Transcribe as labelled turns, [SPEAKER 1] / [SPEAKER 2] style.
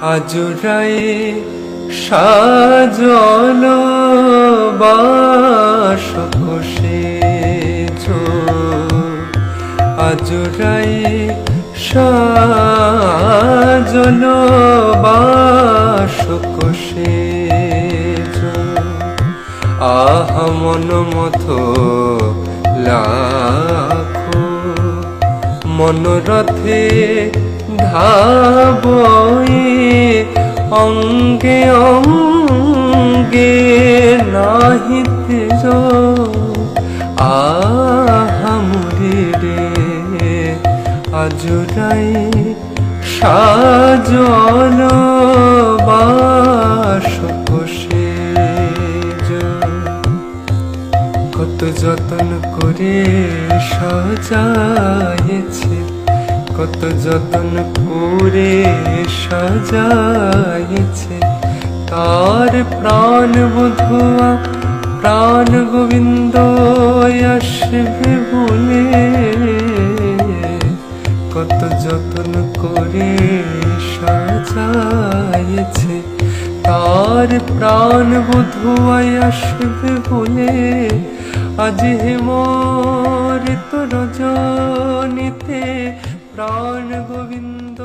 [SPEAKER 1] আজরায়ে সাজল বাস আজরায়ে সাজল বাস কোষেছো আহা মন মথ লাখো। মনোরথে ধাবয়ে অঙ্গে অঙ্গে নাহিতে আহামুরে রে আজরাই সাজল বাস কত যতন করে সাজাইছে কত যতন করে সাজাইছে। তার প্রাণ বধুয়া প্রাণ গোবিন্দ আসবে বলে। কত যত্ন করে সাজাইছে। তার প্রাণ বধুয়াই আসবে বলে। আজ হেমর তো রজনীতে প্রাণ গোবিন্দ